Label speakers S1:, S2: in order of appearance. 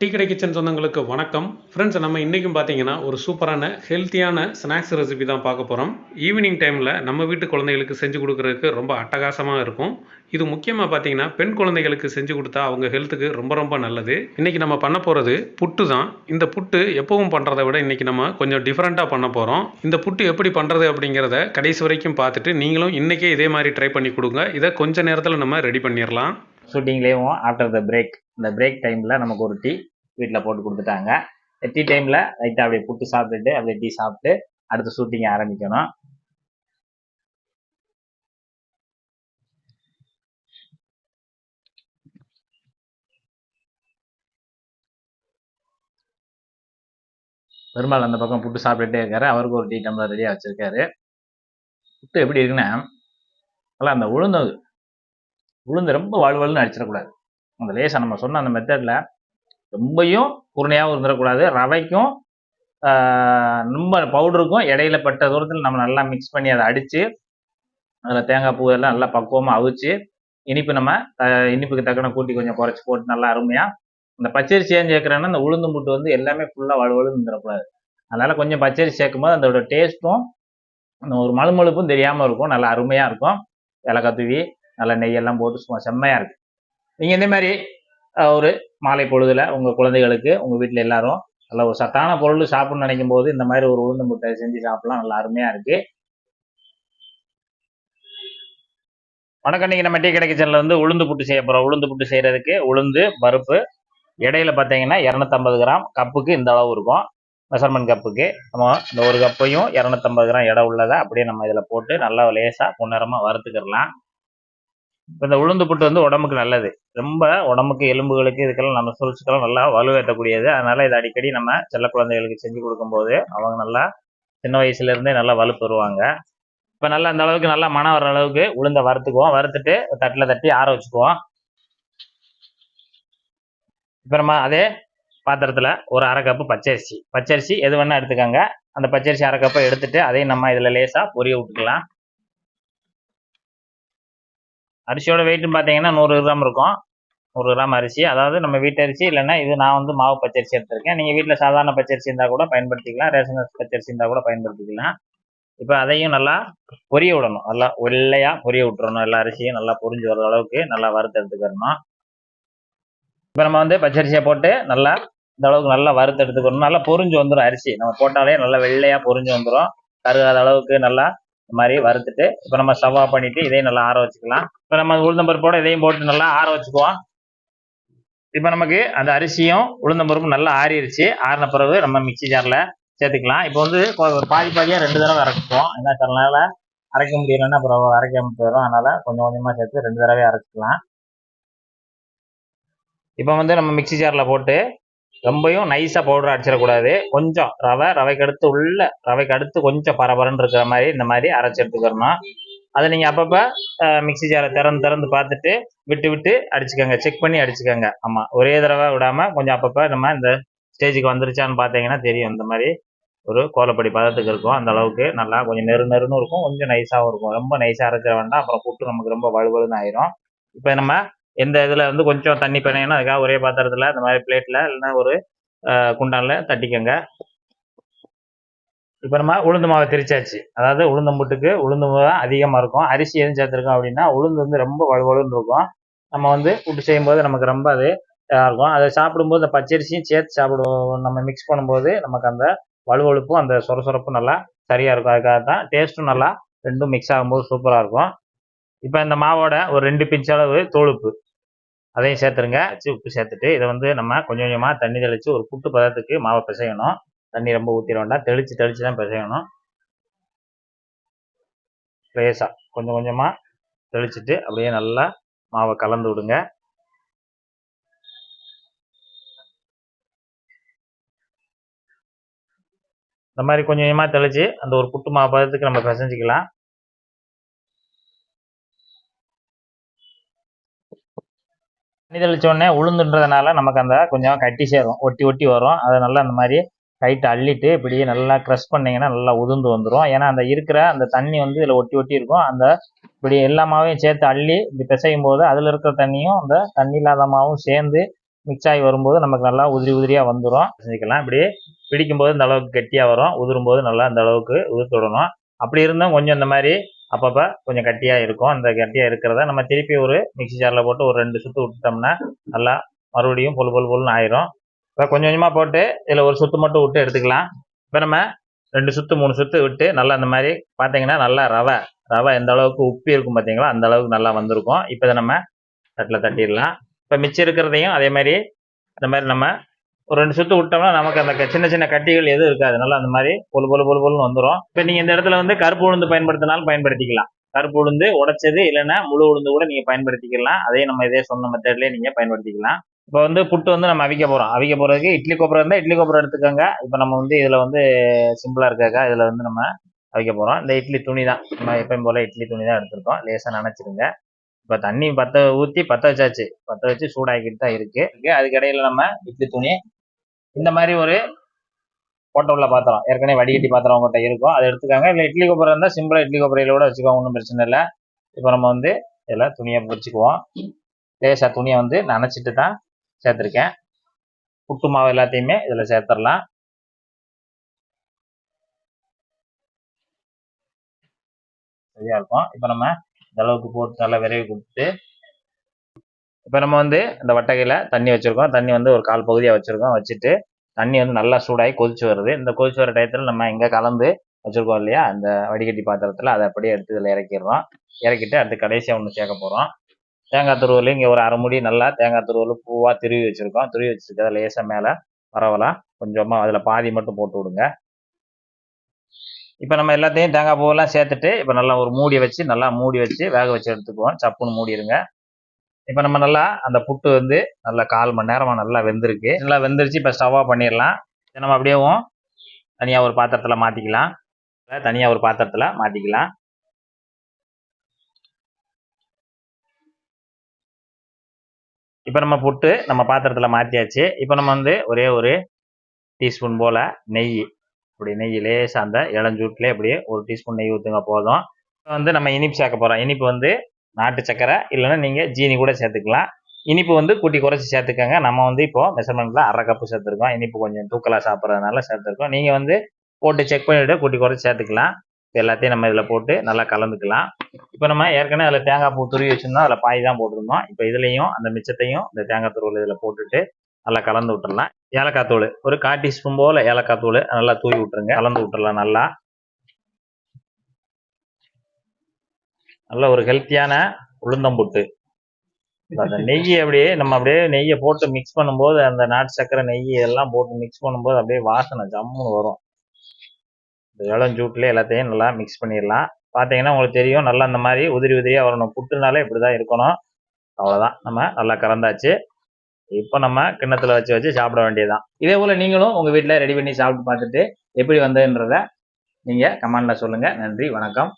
S1: Tea கடை kitchen சொந்தங்களுக்கு வணக்கம். ஃப்ரெண்ட்ஸ் நம்ம இன்றைக்கும் பார்த்தீங்கன்னா ஒரு சூப்பரான ஹெல்த்தியான ஸ்நாக்ஸ் ரெசிபி தான் பார்க்க போகிறோம் ஈவினிங் டைமில் நம்ம வீட்டு குழந்தைகளுக்கு செஞ்சு கொடுக்குறதுக்கு ரொம்ப அட்டகாசமாக இருக்கும். இது முக்கியமாக பார்த்தீங்கன்னா பெண் குழந்தைகளுக்கு செஞ்சு கொடுத்தா அவங்க ஹெல்த்துக்கு ரொம்ப ரொம்ப நல்லது. இன்றைக்கி நம்ம பண்ண போகிறது புட்டு தான். இந்த புட்டு எப்பவும் பண்ணுறதை விட இன்றைக்கி நம்ம கொஞ்சம் டிஃப்ரெண்ட்டாக பண்ண போகிறோம் இந்த புட்டு எப்படி பண்ணுறது அப்படிங்கிறத கடைசி வரைக்கும் பார்த்துட்டு நீங்களும் இன்றைக்கே இதே மாதிரி ட்ரை பண்ணி கொடுங்க. இதை கொஞ்சம் நேரத்தில் நம்ம ரெடி பண்ணிடலாம்
S2: ஷூட்டிங்லேயும் ஆஃப்டர் த பிரேக் இந்த பிரேக் டைமில் நமக்கு ஒரு டீ வீட்டில் போட்டு கொடுத்துட்டாங்க. டீ டைமில் லைட்டாக அப்படியே புட்டு சாப்பிட்டுட்டு அப்படியே டீ சாப்பிட்டு அடுத்த ஷூட்டிங் ஆரம்பிக்கணும். பெருமாள் அந்த பக்கம் புட்டு சாப்பிட்டுட்டே இருக்காரு. அவருக்கு ஒரு டீ டம்ளர் ரெடியாக வச்சுருக்காரு. புட்டு எப்படி இருக்குன்னா நல்லா அந்த உளுந்தது உளுந்து ரொம்ப வலுவலுன்னு அடிச்சிடக்கூடாது. அந்த லேசாக நம்ம சொன்ன அந்த மெத்தடில் ரொம்பையும் குருணையாகவும் இருந்துடக்கூடாது. ரவைக்கும் ரொம்ப பவுடருக்கும் இடையில பட்ட தூரத்தில் நம்ம நல்லா மிக்ஸ் பண்ணி அதை அடித்து அதில் தேங்காய் பூ எல்லாம் நல்லா பக்குவமாக அவிச்சு இனிப்பு நம்ம இனிப்புக்கு தக்கன கூட்டி கொஞ்சம் குறைச்சி போட்டு நல்லா அருமையாக இந்த பச்சரிசி ஏன் சேர்க்குறேன்னா இந்த உளுந்து முட்டு வந்து எல்லாமே ஃபுல்லாக வலுவலுன்னு இருந்துடக்கூடாது. அதனால் கொஞ்சம் பச்சரிசி சேர்க்கும்போது அதோட டேஸ்ட்டும் அந்த ஒரு மழுமழுப்பும் தெரியாமல் இருக்கும். நல்லா அருமையாக இருக்கும். இலக்கத்துவி தூவி நல்லா நெய்யெல்லாம் போட்டு சும்மா செம்மையாக இருக்கு. நீங்கள் இந்த மாதிரி ஒரு மாலை பொழுதில் உங்கள் குழந்தைகளுக்கு உங்கள் வீட்டில் எல்லாரும் நல்ல ஒரு சத்தான பொருள் சாப்பிடணும்னு நினைக்கும் போது இந்த மாதிரி ஒரு உளுந்து முட்டை செஞ்சு சாப்பிடலாம். நல்லா அருமையாக இருக்கு. வணக்கம். நீங்கள் நம்ம டீ கடை கிச்சனில் வந்து உளுந்து புட்டு செய்ய போகிறோம் உளுந்து புட்டு செய்கிறதுக்கு உளுந்து பருப்பு இடையில பார்த்தீங்கன்னா இரநூத்தம்பது கிராம் கப்புக்கு இந்த அளவு இருக்கும். மெஷர்மெண்ட் கப்புக்கு. நம்ம இந்த ஒரு கப்பையும் இரநூத்தம்பது கிராம் எடை உள்ளதை அப்படியே நம்ம இதில் போட்டு நல்லா லேசாக பொன்னரமாக வறுத்துக்கிடலாம். இப்போ இந்த உளுந்து புட்டு வந்து உடம்புக்கு நல்லது. ரொம்ப உடம்புக்கு எலும்புகளுக்கு இதுக்கெல்லாம் நம்ம சுழற்சிக்கெல்லாம் நல்லா வலுவேற்றக்கூடியது. அதனால இதை அடிக்கடி நம்ம செல்ல குழந்தைகளுக்கு செஞ்சு கொடுக்கும்போது அவங்க நல்லா சின்ன வயசுலேருந்தே நல்லா வலு பெறுவாங்க இப்போ நல்லா அந்த அளவுக்கு நல்லா மனம் வர அளவுக்கு உளுந்த வறுத்துக்குவோம். வறுத்துட்டு தட்டில் தட்டி ஆற வச்சுக்குவோம். இப்போ நம்ம அதே பாத்திரத்தில் ஒரு அரை கப்பு பச்சரிசி. பச்சரிசி எது வேணால் எடுத்துக்கோங்க. அந்த பச்சரிசி அரை கப்பை எடுத்துட்டு அதையும் நம்ம இதில் லேசாக பொரிய விட்டுக்கலாம். அரிசியோட வெயிட்னு பார்த்தீங்கன்னா நூறு கிராம் இருக்கும். நூறு கிராம் அரிசி. அதாவது நம்ம வீட்டு அரிசி இல்லைன்னா இது நான் வந்து மாவு பச்சரிசி எடுத்திருக்கேன். நீங்கள் வீட்டில் சாதாரண பச்சரிசி இருந்தால் கூட பயன்படுத்திக்கலாம். ரேஷன் அரிசி பச்சரிசி இருந்தால் கூட பயன்படுத்திக்கலாம். இப்போ அதையும் நல்லா பொரிய விடணும். நல்லா வெள்ளையாக பொரிய விட்டுறணும். எல்லா அரிசியும் நல்லா பொரிஞ்சு வர அளவுக்கு நல்லா வறுத்தெடுத்துக்கணும் இப்போ நம்ம வந்து பச்சரிசியை போட்டு நல்லா இந்த அளவுக்கு நல்லா வறுத்து எடுத்துக்கணும். நல்லா பொரிஞ்சு வந்துடும் அரிசி. நம்ம போட்டாலே நல்லா வெள்ளையாக பொரிஞ்சு வந்துடும் கருகாத அளவுக்கு நல்லா இந்த மாதிரி வறுத்துட்டு இப்போ நம்ம ஸ்டவ் பண்ணிட்டு இதையும் நல்லா ஆற வச்சுக்கலாம். இப்போ நம்ம உளுந்தம்பருப்போட இதையும் போட்டு நல்லா ஆற வச்சுக்குவோம். இப்போ நமக்கு அந்த அரிசியும் உளுந்தம்பருப்பும் நல்லா ஆறிடுச்சு ஆறின பிறகு நம்ம மிக்ஸி ஜாரில் சேர்த்துக்கலாம். இப்போ வந்து ஒரு பாதி பாதியாக ரெண்டு தடவை அரைச்சிப்போம் என்ன அதனால அரைக்க முடியலன்னா அப்புறம் அரைக்க போயிடும். அதனால கொஞ்சம் கொஞ்சமாக சேர்த்து ரெண்டு தடவை அரைச்சிக்கலாம். இப்போ வந்து நம்ம மிக்ஸி ஜாரில் போட்டு ரொம்பையும் நைஸாக பவுடர் அடிச்சிடக்கூடாது. கொஞ்சம் ரவை ரவைக்கு அடுத்து உள்ள ரவைக்கு அடுத்து கொஞ்சம் பரபரன்னு இருக்கிற மாதிரி இந்த மாதிரி அரைச்சி எடுத்துக்கிறணும் அதை நீங்கள் அப்பப்போ மிக்ஸி ஜாரை திறந்து திறந்து பார்த்துட்டு விட்டு விட்டு அடிச்சுக்கோங்க. செக் பண்ணி அடிச்சுக்கோங்க. ஆமாம் ஒரே தடவை விடாமல் கொஞ்சம் அப்பப்போ நம்ம இந்த ஸ்டேஜுக்கு வந்துருச்சான்னு பார்த்தீங்கன்னா தெரியும். இந்த மாதிரி ஒரு கோலப்படி பதத்துக்கு இருக்கும். அந்த அளவுக்கு நல்லா கொஞ்சம் நெரு நெருன்னு இருக்கும். கொஞ்சம் நைஸாகவும் இருக்கும். ரொம்ப நைஸாக அரைச்சிட வேண்டாம். அப்புறம் புட்டு நமக்கு ரொம்ப வலுவலுன்னு ஆயிரும். இப்போ நம்ம எந்த இதில் வந்து கொஞ்சம் தண்ணி பிணையணும் அதுக்காக ஒரே பாத்திரத்தில் இந்த மாதிரி பிளேட்டில் இல்லைன்னா ஒரு குண்டானில் தட்டிக்கோங்க. இப்போ நம்ம உளுந்து மாவை திரிச்சாச்சு. அதாவது உளுந்தம்புட்டுக்கு உளுந்து மாவு தான் அதிகமாக இருக்கும். அரிசி எதுவும் சேர்த்துருக்கோம் அப்படின்னா உளுந்து வந்து ரொம்ப வலுவலுன்னு இருக்கும். நம்ம வந்து புட்டு செய்யும்போது நமக்கு ரொம்ப அது இதாக இருக்கும். அதை சாப்பிடும்போது அந்த பச்சரிசியும் சேர்த்து சாப்பிடுவோம். நம்ம மிக்ஸ் பண்ணும்போது நமக்கு அந்த வலுவழுப்பும் அந்த சொரசொரப்பும் நல்லா சரியாக இருக்கும். அதுக்காக தான் டேஸ்ட்டும் நல்லா ரெண்டும் மிக்ஸ் ஆகும்போது சூப்பராக இருக்கும். இப்போ இந்த மாவோட ஒரு ரெண்டு பிஞ்ச் அளவு தோலுப்பு. அதையும் சேர்த்துருங்க. அச்சு உப்பு சேர்த்துட்டு இதை வந்து நம்ம கொஞ்சம் கொஞ்சமாக தண்ணி தெளித்து ஒரு புட்டு பதத்துக்கு மாவை பிசையணும். தண்ணி ரொம்ப ஊற்றிட வேண்டாம். தெளித்து தெளித்து தான் பிசையணும். லேசாக கொஞ்சம் கொஞ்சமாக தெளிச்சுட்டு அப்படியே நல்லா மாவை கலந்து விடுங்க. இந்த மாதிரி கொஞ்சம் கொஞ்சமாக தெளித்து அந்த ஒரு புட்டு மாவு பதத்துக்கு நம்ம பிசைஞ்சிக்கலாம். தண்ணி உளுந்துன்றதுனால நமக்கு அந்த கொஞ்சம் கட்டி சேரும். ஒட்டி ஒட்டி வரும். அதை நல்லா அந்த மாதிரி கைட்டு அள்ளிட்டு இப்படியே நல்லா க்ரஷ் பண்ணிங்கன்னா நல்லா உதிர்ந்து வந்துடும் ஏன்னா அந்த இருக்கிற அந்த தண்ணி வந்து இதில் ஒட்டி ஒட்டி இருக்கும். அந்த இப்படி எல்லா மாவையும் சேர்த்து அள்ளி இப்படி பிசையும் போது அதில் இருக்கிற தண்ணியும் அந்த தண்ணி இல்லாத மாவும் சேர்ந்து மிக்ஸ் ஆகி வரும்போது நமக்கு நல்லா உதிரி உதிரியாக வந்துடும் செஞ்சுக்கலாம் இப்படி பிடிக்கும்போது இந்த அளவுக்கு கெட்டியாக வரும். உதிரும்போது நல்லா இந்த அளவுக்கு உதிர்த்து விடணும். அப்படி இருந்தும் கொஞ்சம் இந்த மாதிரி அப்பப்போ கொஞ்சம் கட்டியாக இருக்கும். அந்த கட்டியாக இருக்கிறத நம்ம திருப்பி ஒரு மிக்ஸி ஜாரில் போட்டு ஒரு ரெண்டு சுற்று விட்டுட்டோம்னா நல்லா மறுபடியும் பொல் பொல் பொல்னு ஆயிரும். இப்போ கொஞ்சம் கொஞ்சமாக போட்டு இதில் ஒரு சுற்று மட்டும் விட்டு எடுத்துக்கலாம். இப்போ நம்ம ரெண்டு சுற்று மூணு சுற்று விட்டு நல்லா இந்த மாதிரி பார்த்தீங்கன்னா நல்லா ரவை ரவை எந்த அளவுக்கு உப்பி இருக்கும் பார்த்தீங்களா அந்த அளவுக்கு நல்லா வந்திருக்கும். இப்போ இதை நம்ம தட்டில் தட்டிடலாம். இப்போ மிச்சம் இருக்கிறதையும் அதே மாதிரி இந்த மாதிரி நம்ம ஒரு ரெண்டு சுத்து விட்டோம்னா நமக்கு அந்த சின்ன சின்ன கட்டிகள் எதுவும் இருக்காது. நல்லா அந்த மாதிரி பொல் பொல் பொல் பொல்னு வந்துடும் இப்போ நீங்கள் இந்த இடத்துல வந்து கருப்பு உளுந்து பயன்படுத்தினாலும் பயன்படுத்திக்கலாம். கருப்பு உளுந்து உடைச்சது இல்லைன்னா முழு உளுந்து கூட நீங்கள் பயன்படுத்திக்கலாம். அதே நம்ம இதே சொன்ன மெத்தட்லேயே நீங்கள் பயன்படுத்திக்கலாம். இப்போ வந்து புட்டு வந்து நம்ம அவிக்க போகிறோம் அவிக்க போகிறதுக்கு இட்லி கோப்பரம் இருந்தால் இட்லி கோப்பரம் எடுத்துக்கோங்க. இப்போ நம்ம வந்து இதில் வந்து சிம்பிளாக இருக்காக்கா இதில் வந்து நம்ம அவிக்க போகிறோம் இந்த இட்லி துணி தான். நம்ம எப்பயும் போல் இட்லி துணி தான் எடுத்திருக்கோம். லேசாக நினச்சிருங்க. இப்போ தண்ணி பற்ற ஊற்றி பற்ற வச்சாச்சு. பற்ற வச்சு சூடாக்கிட்டு தான் இருக்குது இருக்கு. அதுக்கு இடையில நம்ம இட்லி துணி இந்த மாதிரி ஒரு போட்ட உள்ள பாத்திரம். ஏற்கனவே வடிகட்டி பாத்திரம் உங்கள்கிட்ட இருக்கும். அதை எடுத்துக்காங்க. இல்லை இட்லி கொப்பரை இருந்தால் சிம்பிளாக இட்லி கொப்பரையில் கூட வச்சுக்கோங்க. ஒன்றும் பிரச்சனை இல்லை. இப்போ நம்ம வந்து இதில் துணியை பிடிச்சிக்குவோம். லேசாக துணியை வந்து நனைச்சிட்டு தான் சேர்த்துருக்கேன். புட்டு மாவு எல்லாத்தையுமே இதில் சேர்த்துடலாம். சரியா இருக்கும். இப்போ நம்ம இந்த அளவுக்கு போட்டு நல்லா விரைவு கொடுத்துட்டு இப்போ நம்ம வந்து இந்த வட்டகையில் தண்ணி வச்சுருக்கோம். தண்ணி வந்து ஒரு கால் பகுதியாக வச்சுருக்கோம். வச்சுட்டு தண்ணி வந்து நல்லா சூடாகி கொதிச்சு வருது. இந்த கொதிச்சு வர டயத்தில் நம்ம எங்கே கலந்து வச்சுருக்கோம் இல்லையா? அந்த வடிகட்டி பாத்திரத்தில் அதை அப்படியே எடுத்து இதில் இறக்கிடுறோம். இறக்கிட்டு அடுத்து கடைசியாக ஒன்று சேர்க்க போகிறோம் தேங்காய் துருவல் இங்கே ஒரு அரை முடி நல்லா தேங்காய் துருவல் பூவாக திருவி வச்சுருக்கோம். துருவி வச்சுருக்கதை லேசாக மேலே பரவலாம். கொஞ்சமாக அதில் பாதி மட்டும் போட்டு விடுங்க. இப்போ நம்ம எல்லாத்தையும் தேங்காய் பூவெல்லாம் சேர்த்துட்டு இப்போ நல்லா ஒரு மூடி வச்சு நல்லா மூடி வச்சு வேக வச்சு எடுத்துக்குவோம். சப்புன்னு மூடிடுங்க. இப்போ நம்ம நல்லா அந்த புட்டு வந்து நல்லா கால் மணி நேரமாக நல்லா வெந்திருக்கு. நல்லா வெந்துருச்சு இப்போ ஸ்டவ்வாக பண்ணிடலாம். இதை நம்ம அப்படியேவும் தனியாக ஒரு பாத்திரத்தில் மாற்றிக்கலாம் தனியாக ஒரு பாத்திரத்தில் மாற்றிக்கலாம் இப்போ நம்ம புட்டு நம்ம பாத்திரத்தில் மாற்றியாச்சு இப்போ நம்ம வந்து ஒரே ஒரு டீஸ்பூன் போல் நெய். அப்படி நெய் லேசாக அந்த இளஞ்சூட்டிலே அப்படியே ஒரு டீஸ்பூன் நெய் ஊற்றுங்க போதும். இப்போ வந்து நம்ம இனிப்பு சேர்க்க போகிறோம் இனிப்பு வந்து நாட்டு சக்கரை இல்லைன்னா நீங்கள் ஜீனி கூட சேர்த்துக்கலாம். இனிப்பு வந்து கூட்டி குறைச்சி சேர்த்துக்கங்க. நம்ம வந்து இப்போ மெஷர்மெண்ட்டில் அரை கப்பு சேர்த்துருக்கோம். இனிப்பு கொஞ்சம் தூக்கலாக சாப்பிட்றதுனால சேர்த்துருக்கோம். நீங்கள் வந்து போட்டு செக் பண்ணிவிட்டு கூட்டி குறைச்சி சேர்த்துக்கலாம். இப்போ எல்லாத்தையும் நம்ம இதில் போட்டு நல்லா கலந்துக்கலாம். இப்போ நம்ம ஏற்கனவே அதில் தேங்காய் பூ துருவி வச்சுருந்தோம். அதில் பாய் தான் போட்டிருந்தோம். இப்போ இதுலேயும் அந்த மிச்சத்தையும் இந்த தேங்காய் துருவில் இதில் போட்டுட்டு நல்லா கலந்து விட்டுடலாம் ஏலக்காய் தூள் ஒரு கால் டீஸ்பூன் போல் ஏலக்காய் தூள் நல்லா தூவி விட்டுருங்க. கலந்து விட்டுடலாம் நல்லா. நல்ல ஒரு ஹெல்த்தியான உளுந்தம்புட்டு. அந்த நெய் அப்படியே நம்ம அப்படியே நெய்யை போட்டு மிக்ஸ் பண்ணும்போது அந்த நாட்டு சக்கரை நெய் எல்லாம் போட்டு மிக்ஸ் பண்ணும்போது அப்படியே வாசனை ஜம்முன்னு வரும். இந்த இளஞ்சூட்டில் எல்லாத்தையும் நல்லா மிக்ஸ் பண்ணிடலாம். பார்த்தீங்கன்னா உங்களுக்கு தெரியும் நல்லா அந்த மாதிரி உதிரி உதிரியாக வரணும். புட்டுனாலே இப்படி தான் இருக்கணும். அவ்வளோதான் நம்ம நல்லா கலந்தாச்சு இப்போ நம்ம கிண்ணத்தில் வச்சு வச்சு சாப்பிட வேண்டியதுதான். இதே போல் நீங்களும் உங்கள் வீட்டில் ரெடி பண்ணி சாப்பிட்டு பார்த்துட்டு எப்படி வந்ததுன்றத நீங்கள் கமெண்டில் சொல்லுங்கள் நன்றி வணக்கம்.